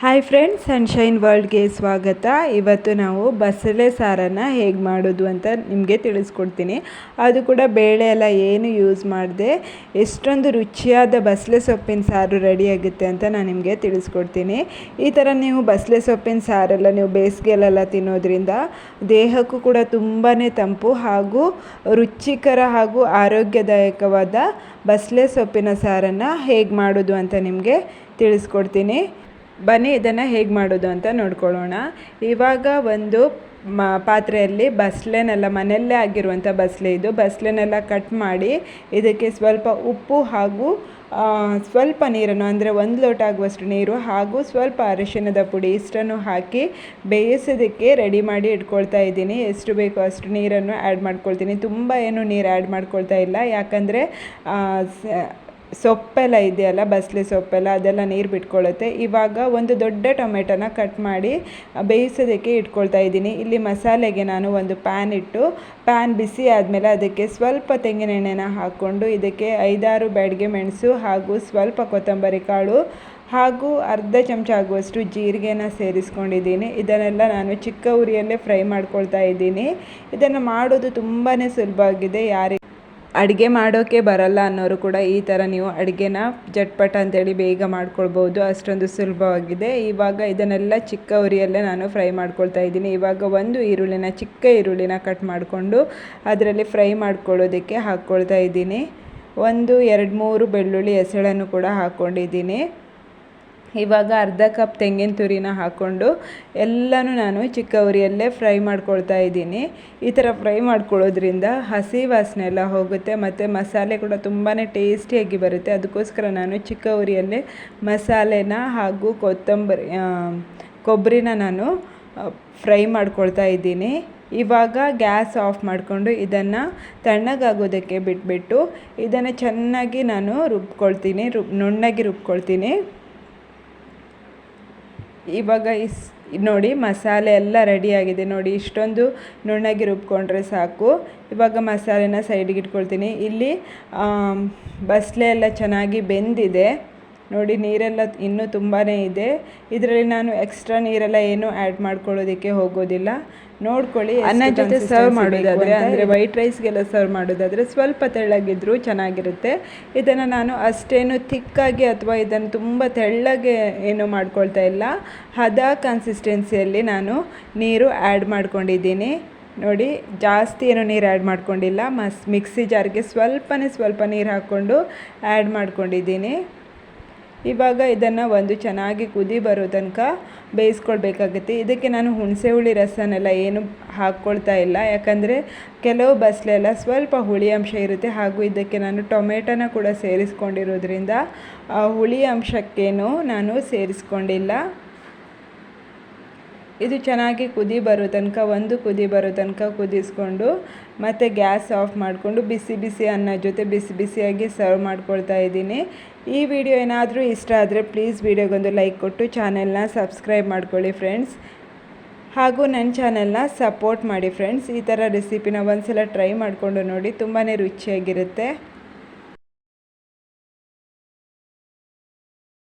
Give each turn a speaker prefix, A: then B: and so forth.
A: Hi friends sunshine ವರ್ಲ್ಡ್ಗೆ ಸ್ವಾಗತ. ಇವತ್ತು ನಾವು ಬಸಳೆ ಸಾರನ್ನು ಹೇಗೆ ಮಾಡೋದು ಅಂತ ನಿಮಗೆ ತಿಳಿಸ್ಕೊಡ್ತೀನಿ. ಅದು ಕೂಡ ಬೇಳೆ ಎಲ್ಲ ಏನು ಯೂಸ್ ಮಾಡಿದೆ, ಎಷ್ಟೊಂದು ರುಚಿಯಾದ ಬಸಳೆ ಸೊಪ್ಪಿನ ಸಾರು ರೆಡಿಯಾಗುತ್ತೆ ಅಂತ ನಾನು ನಿಮಗೆ ತಿಳಿಸ್ಕೊಡ್ತೀನಿ. ಈ ಥರ ನೀವು ಬಸಳೆ ಸೊಪ್ಪಿನ ಸಾರೆಲ್ಲ ನೀವು ಬೇಸಿಗೆಯಲ್ಲೆಲ್ಲ ತಿನ್ನೋದ್ರಿಂದ ದೇಹಕ್ಕೂ ಕೂಡ ತುಂಬಾ ತಂಪು ಹಾಗೂ ರುಚಿಕರ ಹಾಗೂ ಆರೋಗ್ಯದಾಯಕವಾದ ಬಸಳೆ ಸೊಪ್ಪಿನ ಸಾರನ್ನು ಹೇಗೆ ಮಾಡೋದು ಅಂತ ನಿಮಗೆ ತಿಳಿಸ್ಕೊಡ್ತೀನಿ. ಬನ್ನಿ, ಇದನ್ನು ಹೇಗೆ ಮಾಡೋದು ಅಂತ ನೋಡ್ಕೊಳ್ಳೋಣ. ಇವಾಗ ಒಂದು ಮ, ಪಾತ್ರೆಯಲ್ಲಿ ಬಸ್ಲೆನೆಲ್ಲ, ಮನೆಯಲ್ಲೇ ಆಗಿರುವಂಥ ಬಸ್ಲೆ ಇದು. ಬಸಳೆನೆಲ್ಲ ಕಟ್ ಮಾಡಿ ಇದಕ್ಕೆ ಸ್ವಲ್ಪ ಉಪ್ಪು ಹಾಗೂ ಸ್ವಲ್ಪ ನೀರನ್ನು, ಅಂದರೆ ಒಂದು ಲೋಟ ಆಗುವಷ್ಟು ನೀರು ಹಾಗೂ ಸ್ವಲ್ಪ ಅರಿಶಿನದ ಪುಡಿ ಇಷ್ಟನ್ನು ಹಾಕಿ ಬೇಯಿಸೋದಕ್ಕೆ ರೆಡಿ ಮಾಡಿ ಇಟ್ಕೊಳ್ತಾ ಇದ್ದೀನಿ. ಎಷ್ಟು ಬೇಕೋ ಅಷ್ಟು ನೀರನ್ನು ಆ್ಯಡ್ ಮಾಡ್ಕೊಳ್ತೀನಿ. ತುಂಬ ಏನು ನೀರು ಆ್ಯಡ್ ಮಾಡ್ಕೊಳ್ತಾ ಇಲ್ಲ. ಯಾಕಂದರೆ ಸೊಪ್ಪೆಲ್ಲ ಇದೆಯಲ್ಲ ಬಸಳೆ ಸೊಪ್ಪೆಲ್ಲ, ಅದೆಲ್ಲ ನೀರು ಬಿಟ್ಕೊಳ್ಳುತ್ತೆ ಇವಾಗ ಒಂದು ದೊಡ್ಡ ಟೊಮೆಟೊನ ಕಟ್ ಮಾಡಿ ಬೇಯಿಸೋದಕ್ಕೆ ಇಟ್ಕೊಳ್ತಾ ಇದ್ದೀನಿ. ಇಲ್ಲಿ ಮಸಾಲೆಗೆ ನಾನು ಒಂದು ಪ್ಯಾನ್ ಇಟ್ಟು, ಪ್ಯಾನ್ ಬಿಸಿ ಆದಮೇಲೆ ಅದಕ್ಕೆ ಸ್ವಲ್ಪ ತೆಂಗಿನ ಎಣ್ಣೆನ ಹಾಕ್ಕೊಂಡು, ಇದಕ್ಕೆ ಐದಾರು ಬ್ಯಾಡಿಗೆ ಮೆಣಸು ಹಾಗೂ ಸ್ವಲ್ಪ ಕೊತ್ತಂಬರಿ ಕಾಳು ಹಾಗೂ ಅರ್ಧ ಚಮಚ ಆಗುವಷ್ಟು ಜೀರಿಗೆನ ಸೇರಿಸ್ಕೊಂಡಿದ್ದೀನಿ. ಇದನ್ನೆಲ್ಲ ನಾನು ಚಿಕ್ಕ ಉರಿಯಲ್ಲೇ ಫ್ರೈ ಮಾಡ್ಕೊಳ್ತಾ ಇದ್ದೀನಿ. ಇದನ್ನು ಮಾಡೋದು ತುಂಬಾ ಸುಲಭ ಆಗಿದೆ. ಯಾರಿಗೆ ಅಡುಗೆ ಮಾಡೋಕ್ಕೆ ಬರಲ್ಲ ಅನ್ನೋರು ಕೂಡ ಈ ಥರ ನೀವು ಅಡುಗೆನ ಜಟ್ಪಟ ಅಂತೇಳಿ ಬೇಗ ಮಾಡ್ಕೊಳ್ಬೋದು. ಅಷ್ಟೊಂದು ಸುಲಭವಾಗಿದೆ. ಇವಾಗ ಇದನ್ನೆಲ್ಲ ಚಿಕ್ಕ ಉರಿಯಲ್ಲೇ ನಾನು ಫ್ರೈ ಮಾಡ್ಕೊಳ್ತಾ ಇದ್ದೀನಿ. ಇವಾಗ ಒಂದು ಈರುಳ್ಳಿನ ಚಿಕ್ಕ ಈರುಳ್ಳಿನ ಕಟ್ ಮಾಡಿಕೊಂಡು ಅದರಲ್ಲಿ ಫ್ರೈ ಮಾಡ್ಕೊಳ್ಳೋದಕ್ಕೆ ಹಾಕ್ಕೊಳ್ತಾ ಇದ್ದೀನಿ. ಒಂದು ಎರಡು ಮೂರು ಬೆಳ್ಳುಳ್ಳಿ ಹೆಸಳನ್ನು ಕೂಡ ಹಾಕ್ಕೊಂಡಿದ್ದೀನಿ. ಇವಾಗ ಅರ್ಧ ಕಪ್ ತೆಂಗಿನ ತುರಿನ ಹಾಕ್ಕೊಂಡು ಎಲ್ಲನೂ ನಾನು ಚಿಕ್ಕವರಿಯಲ್ಲೇ ಫ್ರೈ ಮಾಡ್ಕೊಳ್ತಾ ಇದ್ದೀನಿ. ಈ ಥರ ಫ್ರೈ ಮಾಡ್ಕೊಳ್ಳೋದ್ರಿಂದ ಹಸಿ ವಾಸನೆ ಎಲ್ಲ ಹೋಗುತ್ತೆ ಮತ್ತು ಮಸಾಲೆ ಕೂಡ ತುಂಬಾ ಟೇಸ್ಟಿಯಾಗಿ ಬರುತ್ತೆ. ಅದಕ್ಕೋಸ್ಕರ ನಾನು ಚಿಕ್ಕ ಉರಿಯಲ್ಲೇ ಮಸಾಲೆನ ಹಾಗೂ ಕೊತ್ತಂಬರಿ ಕೊಬ್ಬರಿನ ನಾನು ಫ್ರೈ ಮಾಡ್ಕೊಳ್ತಾ ಇದ್ದೀನಿ. ಇವಾಗ ಗ್ಯಾಸ್ ಆಫ್ ಮಾಡಿಕೊಂಡು ಇದನ್ನು ತಣ್ಣಗಾಗೋದಕ್ಕೆ ಬಿಟ್ಬಿಟ್ಟು ಇದನ್ನು ಚೆನ್ನಾಗಿ ನಾನು ರುಬ್ಕೊಳ್ತೀನಿ, ರುಬ್, ನುಣ್ಣಗೆ ರುಬ್ಕೊಳ್ತೀನಿ. ಇವಾಗ ಇಸ್, ನೋಡಿ ಮಸಾಲೆ ಎಲ್ಲ ರೆಡಿಯಾಗಿದೆ ನೋಡಿ ಇಷ್ಟೊಂದು ನುಣ್ಣಗೆ ರುಬ್ಕೊಂಡ್ರೆ ಸಾಕು. ಇವಾಗ ಮಸಾಲೆನ ಸೈಡಿಗೆ ಇಟ್ಕೊಳ್ತೀನಿ. ಇಲ್ಲಿ ಬಸಳೆ ಎಲ್ಲ ಚೆನ್ನಾಗಿ ಬೆಂದಿದೆ. ನೋಡಿ ನೀರೆಲ್ಲ ಇನ್ನೂ ತುಂಬಾ ಇದೆ. ಇದರಲ್ಲಿ ನಾನು ಎಕ್ಸ್ಟ್ರಾ ನೀರೆಲ್ಲ ಏನು ಆ್ಯಡ್ ಮಾಡ್ಕೊಳ್ಳೋದಕ್ಕೆ ಹೋಗೋದಿಲ್ಲ. ನೋಡ್ಕೊಳ್ಳಿ ಅನ್ನ ಜೊತೆ ಸರ್ವ್ ಮಾಡೋದಾದರೆ ಅಂದರೆ ವೈಟ್ ರೈಸ್ಗೆಲ್ಲ ಸರ್ವ್ ಮಾಡೋದಾದರೆ ಸ್ವಲ್ಪ ತೆಳ್ಳಗಿದ್ರೂ ಚೆನ್ನಾಗಿರುತ್ತೆ. ಇದನ್ನು ನಾನು ಅಷ್ಟೇನು ಥಿಕ್ಕಾಗಿ ಅಥವಾ ಇದನ್ನು ತುಂಬ ತೆಳ್ಳಗೆ ಏನು ಮಾಡ್ಕೊಳ್ತಾ ಇಲ್ಲ. ಹದ ಕನ್ಸಿಸ್ಟೆನ್ಸಿಯಲ್ಲಿ ನಾನು ನೀರು ಆ್ಯಡ್ ಮಾಡ್ಕೊಂಡಿದ್ದೀನಿ. ನೋಡಿ ಜಾಸ್ತಿ ಏನು ನೀರು ಆ್ಯಡ್ ಮಾಡ್ಕೊಂಡಿಲ್ಲ. ಮಸ್ ಮಿಕ್ಸಿ ಜಾರ್ಗೆ ಸ್ವಲ್ಪನೇ ಸ್ವಲ್ಪ ನೀರು ಹಾಕ್ಕೊಂಡು ಆ್ಯಡ್ ಮಾಡ್ಕೊಂಡಿದ್ದೀನಿ. ಇವಾಗ ಇದನ್ನು ಒಂದು ಚೆನ್ನಾಗಿ ಕುದಿ ಬರೋ ತನಕ ಬೇಯಿಸ್ಕೊಳ್ಬೇಕಾಗುತ್ತೆ. ಇದಕ್ಕೆ ನಾನು ಹುಣಸೆ ಹುಳಿ ರಸನೆಲ್ಲ ಏನು ಹಾಕ್ಕೊಳ್ತಾ ಇಲ್ಲ. ಯಾಕಂದರೆ ಕೆಲವು ಬಸ್ಲೆಲ್ಲ ಸ್ವಲ್ಪ ಹುಳಿ ಅಂಶ ಇರುತ್ತೆ. ಹಾಗೂ ಇದಕ್ಕೆ ನಾನು ಟೊಮೆಟೊನ ಕೂಡ ಸೇರಿಸ್ಕೊಂಡಿರೋದ್ರಿಂದ ಆ ಹುಳಿ ಅಂಶಕ್ಕೇನು ನಾನು ಸೇರಿಸ್ಕೊಂಡಿಲ್ಲ. ಇದು ಚೆನ್ನಾಗಿ ಕುದಿ ಬರೋ ತನಕ, ಒಂದು ಕುದಿ ಬರೋ ತನಕ ಕುದಿಸ್ಕೊಂಡು, ಮತ್ತು ಗ್ಯಾಸ್ ಆಫ್ ಮಾಡಿಕೊಂಡು ಬಿಸಿ ಬಿಸಿ ಅನ್ನ ಜೊತೆ ಬಿಸಿ ಬಿಸಿಯಾಗಿ ಸರ್ವ್ ಮಾಡ್ಕೊಳ್ತಾ ಇದ್ದೀನಿ. ಈ ವಿಡಿಯೋ ಏನಾದರೂ ಇಷ್ಟ ಆದರೆ ಪ್ಲೀಸ್ ವಿಡಿಯೋಗೊಂದು ಲೈಕ್ ಕೊಟ್ಟು ಚಾನೆಲ್ನ ಸಬ್ಸ್ಕ್ರೈಬ್ ಮಾಡ್ಕೊಳ್ಳಿ ಫ್ರೆಂಡ್ಸ್ ಹಾಗೂ ನನ್ನ ಚಾನೆಲ್ನ ಸಪೋರ್ಟ್ ಮಾಡಿ ಫ್ರೆಂಡ್ಸ್ ಈ ಥರ ರೆಸಿಪಿನ ಒಂದು ಸಲ ಟ್ರೈ ಮಾಡಿಕೊಂಡು ನೋಡಿ ತುಂಬಾ ರುಚಿಯಾಗಿರುತ್ತೆ.